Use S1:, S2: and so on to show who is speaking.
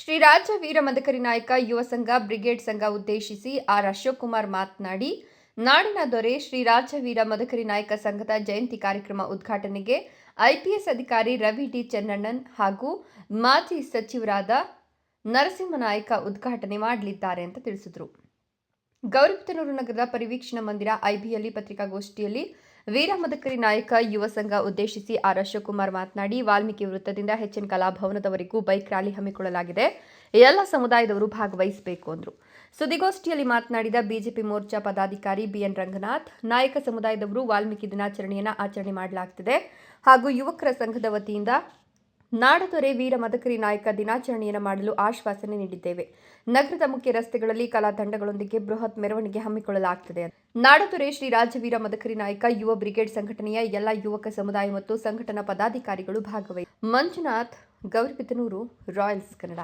S1: ಶ್ರೀ ರಾಜ್ಯ ವೀರ ಮದಕರಿ ನಾಯಕ ಯುವ ಸಂಘ, ಬ್ರಿಗೇಡ್ ಸಂಘ ಉದ್ದೇಶಿಸಿ ಆರ್ ಅಶೋಕ್ ಕುಮಾರ್ ಮಾತನಾಡಿ, ನಾಡಿನ ದೊರೆ ಶ್ರೀ ರಾಜ್ಯ ವೀರ ಮದಕರಿ ನಾಯಕ ಸಂಘದ ಜಯಂತಿ ಕಾರ್ಯಕ್ರಮ ಉದ್ಘಾಟನೆಗೆ ಐಪಿಎಸ್ ಅಧಿಕಾರಿ ರವಿ ಡಿ ಚೆನ್ನಣ್ಣನ್ ಹಾಗೂ ಮಾಜಿ ಸಚಿವರಾದ ನರಸಿಂಹನಾಯಕ ಉದ್ಘಾಟನೆ ಮಾಡಲಿದ್ದಾರೆ ಅಂತ ತಿಳಿಸಿದರು. ಗೌರಿಬಿದನೂರು ನಗರದ ಪರಿವೀಕ್ಷಣಾ ಮಂದಿರ ಐಬಿಯಲ್ಲಿ ಪತ್ರಿಕಾಗೋಷ್ಠಿಯಲ್ಲಿ ವೀರ ಮದಕರಿ ನಾಯಕ ಯುವ ಸಂಘ ಉದ್ದೇಶಿಸಿ ಆರ್ ಅಶೋಕ್ಕುಮಾರ್ ಮಾತನಾಡಿ, ವಾಲ್ಮೀಕಿ ವೃತ್ತದಿಂದ ಹೆಚ್ಚಿನ ಕಲಾಭವನದವರೆಗೂ ಬೈಕ್ ರ್ಯಾಲಿ ಹಮ್ಮಿಕೊಳ್ಳಲಾಗಿದೆ. ಎಲ್ಲ ಸಮುದಾಯದವರು ಭಾಗವಹಿಸಬೇಕು ಅಂದರು. ಸುದ್ದಿಗೋಷ್ಠಿಯಲ್ಲಿ ಮಾತನಾಡಿದ ಬಿಜೆಪಿ ಮೋರ್ಚಾ ಪದಾಧಿಕಾರಿ ಬಿಎನ್ ರಂಗನಾಥ್, ನಾಯಕ ಸಮುದಾಯದವರು ವಾಲ್ಮೀಕಿ ದಿನಾಚರಣೆಯನ್ನು ಆಚರಣೆ ಮಾಡಲಾಗುತ್ತಿದೆ ಹಾಗೂ ಯುವಕರ ಸಂಘದ ವತಿಯಿಂದ ನಾಡದೊರೆ ವೀರ ಮದಕರಿ ನಾಯಕ ದಿನಾಚರಣೆಯನ್ನು ಮಾಡಲು ಆಶ್ವಾಸನೆ ನೀಡಿದ್ದೇವೆ. ನಗರದ ಮುಖ್ಯ ರಸ್ತೆಗಳಲ್ಲಿ ಕಲಾ ತಂಡಗಳೊಂದಿಗೆ ಬೃಹತ್ ಮೆರವಣಿಗೆ ಹಮ್ಮಿಕೊಳ್ಳಲಾಗುತ್ತದೆ ನಾಡದೊರೆ ಶ್ರೀ ರಾಜವೀರ ಮದಕರಿ ನಾಯಕ, ಯುವ ಬ್ರಿಗೇಡ್ ಸಂಘಟನೆಯ ಎಲ್ಲ ಯುವಕ ಸಮುದಾಯ ಮತ್ತು ಸಂಘಟನಾ ಪದಾಧಿಕಾರಿಗಳು ಭಾಗವಹಿಸಿ. ಮಂಜುನಾಥ್ ಗೌರಿಬಿದನೂರು ರಾಯಲ್ಸ್ ಕನ್ನಡ.